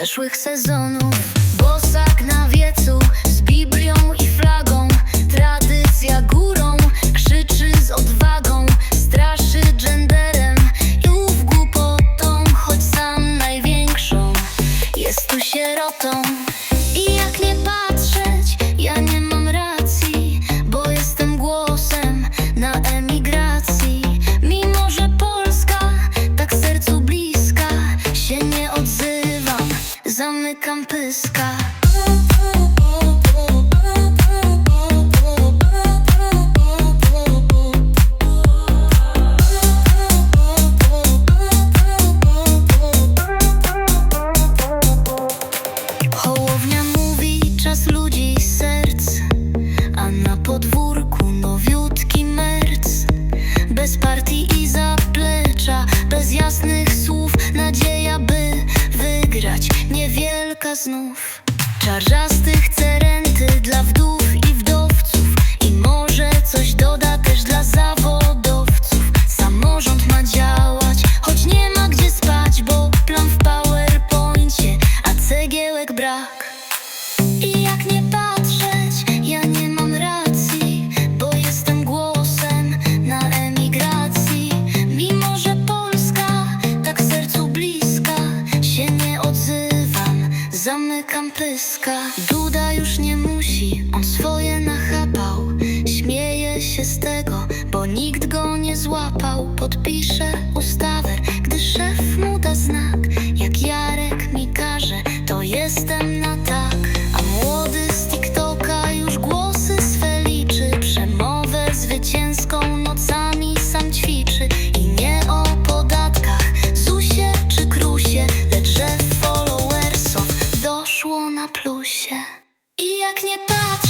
zeszłych sezonów. Bosak na wiecu z Biblią Nadzieja, by wygrać, niewielka znów. Czarzasty chce pyska Duda już nie musi, on swoje nachapał. Śmieje się z tego, bo nikt go nie złapał. Podpisze ustawę, gdy szef mu da znak. plusie. I jak nie tak.